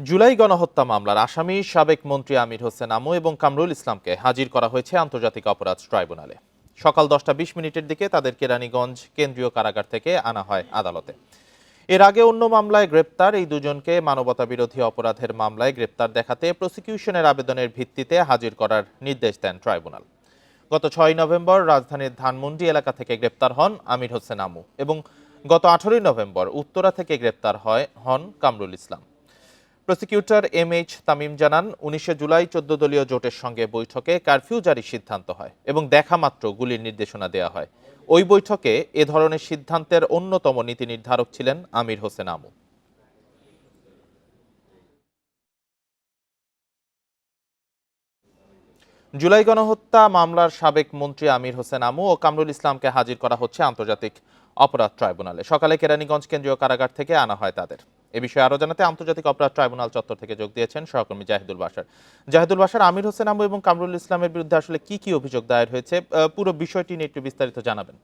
জুলাই গণহত্যা মামলার আসামি সাবেক মন্ত্রী আমির হোসেন আমু এবং কামরুল ইসলামকে হাজির করা হয়েছে আন্তর্জাতিক অপরাধ ট্রাইব্যুনালে। সকাল দশটা বিশ মিনিটের দিকে তাদের কেরানীগঞ্জ কেন্দ্রীয় কারাগার থেকে আনা হয় আদালতে। এর আগে অন্য মামলায় গ্রেপ্তার এই দুজনকে মানবতা বিরোধী অপরাধের মামলায় গ্রেপ্তার দেখাতে প্রসিকিউশনের আবেদনের ভিত্তিতে হাজির করার নির্দেশ দেন ট্রাইব্যুনাল। গত ছয় নভেম্বর রাজধানীর ধানমন্ডি এলাকা থেকে গ্রেপ্তার হন আমির হোসেন আমু এবং গত আঠারোই নভেম্বর উত্তরা থেকে গ্রেপ্তার হয় হন Kamrul Islam. Prosecutor M H Tamim জানান, উনিশে জুলাই চোদ্দ দলীয় জোটের সঙ্গে বৈঠকে কারফিউ জারির সিদ্ধান্ত হয় এবং দেখা মাত্র গুলির নির্দেশনা দেওয়া হয়। ওই বৈঠকে এ ধরনের সিদ্ধান্তের অন্যতম নীতি নির্ধারক ছিলেন আমির হোসেন আমু। জুলাই গণহত্যা মামলার সাবেক মন্ত্রী আমির হোসেন আমু ও কামরুল ইসলামকে হাজির করা হচ্ছে আন্তর্জাতিক অপরাধ ট্রাইব্যুনালে। সকালে কেরানীগঞ্জ কেন্দ্রীয় কারাগার থেকে আনা হয় তাদের। এ বিষয়ে আরও জানাতে আন্তর্জাতিক অপরাধ ট্রাইব্যুনাল চত্বর থেকে যোগ দিয়েছেন সহকর্মী জাহিদুল বাসার জাহিদুল বাসার আমির হোসেন আমু এবং কামরুল ইসলামের বিরুদ্ধে আসলে কি কি অভিযোগ দায়ের হয়েছে পুরো বিষয়টি নিয়ে একটু বিস্তারিত জানাবেন।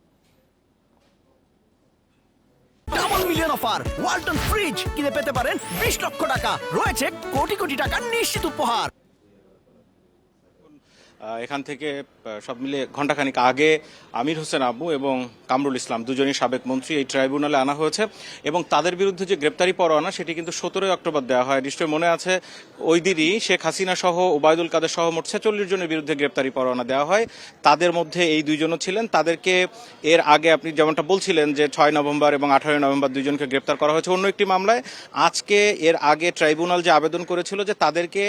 মিলিয়ন ওয়ালটন ফ্রিজ কিনে পেতে পারেন বিশ লক্ষ টাকা। রয়েছে কোটি কোটি টাকার নিশ্চিত উপহার। এখান থেকে সব মিলে ঘণ্টাখানিক আগে আমির হোসেন আবু এবং কামরুল ইসলাম দুজনই সাবেক মন্ত্রী এই ট্রাইব্যুনালে আনা হয়েছে এবং তাদের বিরুদ্ধে যে গ্রেপ্তারি পরোয়ানা সেটি কিন্তু সতেরোই অক্টোবর দেওয়া হয়। নিশ্চয়ই মনে আছে, ওই দিনই শেখ হাসিনা সহ ওবায়দুল কাদের সহ মোট ছেচল্লিশ জনের বিরুদ্ধে গ্রেপ্তারি পরোয়ানা দেওয়া হয়। তাদের মধ্যে এই দুইজনও ছিলেন। তাদেরকে এর আগে আপনি যেমনটা বলছিলেন যে ছয় নভেম্বর এবং আঠারোই নভেম্বর দুইজনকে গ্রেপ্তার করা হয়েছে অন্য একটি মামলায়। আজকে এর আগে ট্রাইব্যুনাল যে আবেদন করেছিল যে তাদেরকে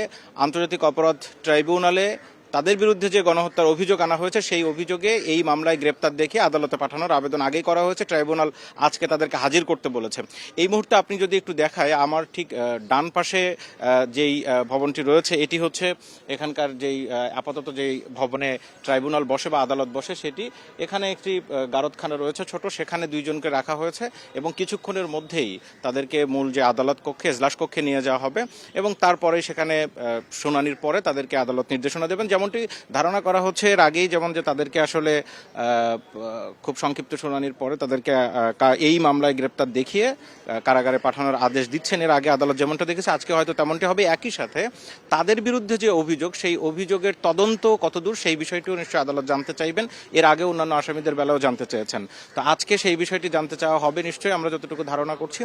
আন্তর্জাতিক অপরাধ ট্রাইব্যুনালে তাদের বিরুদ্ধে যে গণহত্যার অভিযোগ আনা হয়েছে, সেই অভিযোগে এই মামলায় গ্রেপ্তার দেখে আদালতে পাঠানোর আবেদন আগেই করা হয়েছে। ট্রাইব্যুনাল আজকে তাদেরকে হাজির করতে বলেছে। এই মুহূর্তে আপনি যদি একটু দেখায়, আমার ঠিক ডান পাশে যেই ভবনটি রয়েছে, এটি হচ্ছে এখানকার যেই আপাতত যেই ভবনে ট্রাইব্যুনাল বসে বা আদালত বসে, সেটি এখানে একটি গারদখানা রয়েছে ছোট, সেখানে দুইজনকে রাখা হয়েছে এবং কিছুক্ষণের মধ্যেই তাদেরকে মূল যে আদালত কক্ষে, এজলাস কক্ষে নিয়ে যাওয়া হবে এবং তারপরে সেখানে শুনানির পরে তাদেরকে আদালত নির্দেশনা দেবেন। যেমনটি ধারণা করা হচ্ছে, এর আগেই যেমন যে তাদেরকে আসলে খুব সংক্ষিপ্ত শুনানির পরে তাদেরকে এই মামলায় গ্রেপ্তার দেখিয়ে কারাগারে পাঠানোর আদেশ দিচ্ছেন। এর আগে আদালত যেমনটা দেখেছে, আজকে হয়তো তেমনটি হবে। একই সাথে তাদের বিরুদ্ধে যে অভিযোগ, সেই অভিযোগের তদন্ত কতদূর সেই বিষয়টিও নিশ্চয়ই আদালত জানতে চাইবেন। এর আগে অন্যান্য আসামিদের বেলাও জানতে চেয়েছেন। তো আজকে সেই বিষয়টি জানতে চাওয়া হবে নিশ্চয়ই, আমরা যতটুকু ধারণা করছি।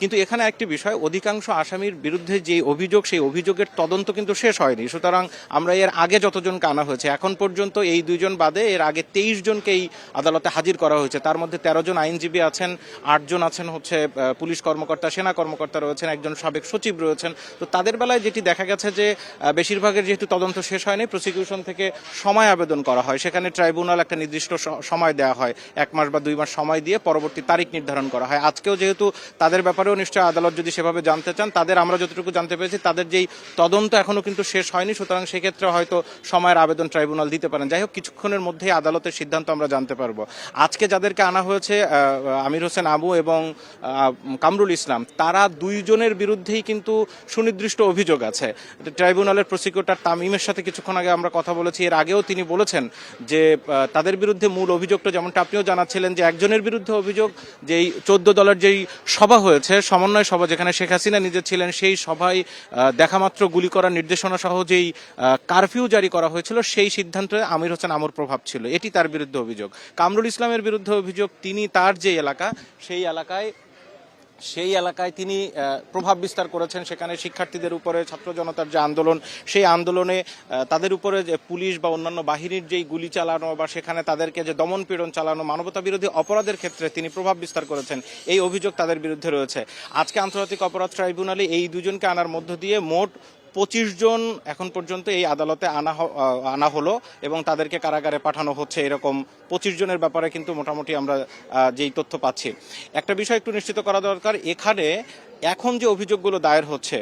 কিন্তু এখানে একটি বিষয়, অধিকাংশ আসামির বিরুদ্ধে যে অভিযোগ, সেই অভিযোগের তদন্ত কিন্তু শেষ হয়নি। সুতরাং আমরা এর আগে যতজনকে আনা হয়েছে। এখন পর্যন্ত এই দুইজন বাদে এর আগে তেইশ জনকেই আদালতে হাজির করা হয়েছে। তার মধ্যে তেরো জন আইনজীবী আছেন আটজন আছেন হচ্ছে পুলিশ কর্মকর্তা, সেনা কর্মকর্তা রয়েছেন, একজন সাবেক সচিব রয়েছেন। তো তাদের বেলায় যেটি দেখা গেছে যে বেশিরভাগের যেহেতু তদন্ত শেষ হয়নি প্রসিকিউশন থেকে সময় আবেদন করা হয়। সেখানে ট্রাইব্যুনাল একটা নির্দিষ্ট সময় দেওয়া হয়। এক মাস বা দুই মাস সময় দিয়ে পরবর্তী তারিখ নির্ধারণ করা হয়। আজকেও যেহেতু তাদের ব্যাপারেও নিশ্চয়ই আদালত যদি সেভাবে জানতে চান, তাদের আমরা যতটুকু জানতে পেরেছি, তাদের যেই তদন্ত এখনও কিন্তু শেষ হয়নি। সুতরাং সেক্ষেত্রে হয়তো সময়ের আবেদন ট্রাইব্যুনাল দিতে পারেন। যাই হোক, কিছুক্ষণের মধ্যেই আদালতের সিদ্ধান্ত আমরা জানতে পারব। আজকে যাদেরকে আনা হয়েছে আমির হোসেন আবু এবং কামরুল ইসলাম, তারা দুইজনের বিরুদ্ধেই কিন্তু সুনির্দিষ্ট অভিযোগ আছে। ট্রাইব্যুনালের প্রসিকিউটর তামিমের সাথে কিছুক্ষণ আগে আমরা কথা বলেছি। এর আগেও তিনি বলেছেন যে তাদের বিরুদ্ধে মূল অভিযোগটা যেমনটা আপনিও জানাচ্ছিলেন যে, একজনের বিরুদ্ধে অভিযোগ, যেই চোদ্দ দলের যেই সভা হয়েছে, সমন্বয় সভা যেখানে শেখ হাসিনা নিজে ছিলেন, সেই সভায় দেখামাত্র গুলি করার নির্দেশনা সহ যেই কারফিউ জারি করা হয়েছিল, সেই সিদ্ধান্তে আমির হোসেন আমর প্রভাব ছিল। এটি তার বিরুদ্ধে অভিযোগ। কামরুল ইসলামের বিরুদ্ধে অভিযোগ, তিনি তার যে এলাকা, সেই এলাকায় সেই এলাকায় তিনি প্রভাব বিস্তার করেছেন। সেখানে শিক্ষার্থীদের উপরে, ছাত্র জনতার যে আন্দোলন, সেই আন্দোলনে তাদের উপরে যে পুলিশ বা অন্যান্য বাহিনীর যেই গুলি চালানো বা সেখানে তাদেরকে যে দমন পীড়ন চালানো, মানবতা বিরোধী অপরাধের ক্ষেত্রে তিনি প্রভাব বিস্তার করেছেন। এই অভিযোগ তাদের বিরুদ্ধে রয়েছে। আজকে আন্তর্জাতিক অপরাধ ট্রাইব্যুনালে এই দুজনকে আনার মধ্য দিয়ে মোট পঁচিশ জন এখন পর্যন্ত এই আদালতে আনা আনা হলো এবং তাদেরকে কারাগারে পাঠানো হচ্ছে এরকম পঁচিশ জনের ব্যাপারে কিন্তু মোটামুটি আমরা যেই তথ্য পাচ্ছি। একটা বিষয় একটু নিশ্চিত করা দরকার, এখানে এখন যে অভিযোগগুলো দায়ের হচ্ছে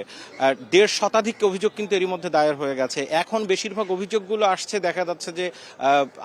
দেড় শতাধিক অভিযোগ কিন্তু এরই মধ্যে দায়ের হয়ে গেছে। এখন বেশিরভাগ অভিযোগগুলো আসছে, দেখা যাচ্ছে যে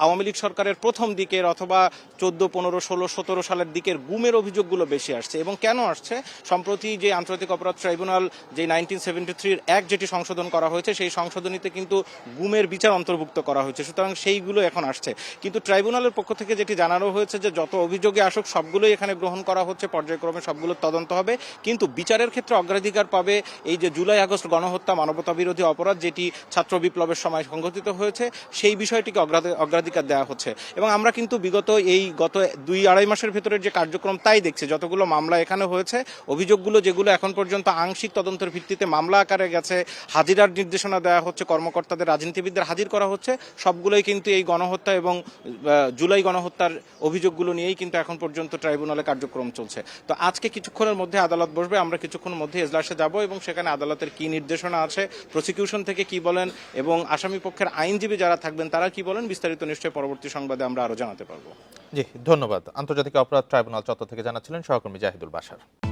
আওয়ামী লীগ সরকারের প্রথম দিকের অথবা চোদ্দ, পনেরো, ষোলো, সতেরো সালের দিকের গুমের অভিযোগগুলো বেশি আসছে। এবং কেন আসছে? সম্প্রতি যে আন্তর্জাতিক অপরাধ ট্রাইব্যুনাল যে নাইনটিন সেভেন্টি থ্রির এক যেটি সংশোধন করা হয়েছে, সেই সংশোধনীতে কিন্তু গুমের বিচার অন্তর্ভুক্ত করা হয়েছে। সুতরাং সেইগুলো এখন আসছে। কিন্তু ট্রাইব্যুনালের পক্ষ থেকে যেটি জানানো হয়েছে যে, যত অভিযোগে আসুক, সবগুলোই এখানে গ্রহণ করা হচ্ছে, পর্যায়ক্রমে সবগুলো তদন্ত হবে। কিন্তু বিচারের ক্ষেত্রে অগ্রাধিকার পাবে এই যে জুলাই আগস্ট গণহত্যা মানবতা বিরোধী অপরাধ যেটি ছাত্র বিপ্লবের সময় সংঘটিত হয়েছে, সেই বিষয়টিকে অগ্রাধি- অগ্রাধিকার দেওয়া হচ্ছে। এবং আমরা কিন্তু বিগত এই গত দুই আড়াই মাসের ভেতরের যে কার্যক্রম তাই দেখছি। যতগুলো মামলা এখানে হয়েছে, অভিযোগগুলো যেগুলো এখন পর্যন্ত আংশিক তদন্তের ভিত্তিতে মামলা আকারে গেছে, হাজিরার নির্দেশনা দেওয়া হচ্ছে, কর্মকর্তাদের, রাজনীতিবিদদের হাজির করা হচ্ছে, সবগুলোই কিন্তু এই গণহত্যা এবং জুলাই গণহত্যার অভিযোগগুলো নিয়েই কিন্তু এখন পর্যন্ত ট্রাইব্যুনালে কার্যক্রম চলছে। তো আজকে কিছুক্ষণের মধ্যে আদালত বসবে, আমরা কিছুক্ষণের মধ্যে এজলাসে যাব এবং সেখানে আদালতের কি নির্দেশনা আছে প্রসিকিউশন থেকে কি বলেন এবং আসামি পক্ষের আইনজীবী যারা থাকবেন তারা কি বলেন, বিস্তারিত নিশ্চয়ই পরবর্তী সংবাদে আমরা আরও জানাতে পারব। জি, ধন্যবাদ। আন্তর্জাতিক অপরাধ ট্রাইব্যুনাল চত্বর থেকে জানাচ্ছিলেন সহকর্মী জাহিদুল বাসার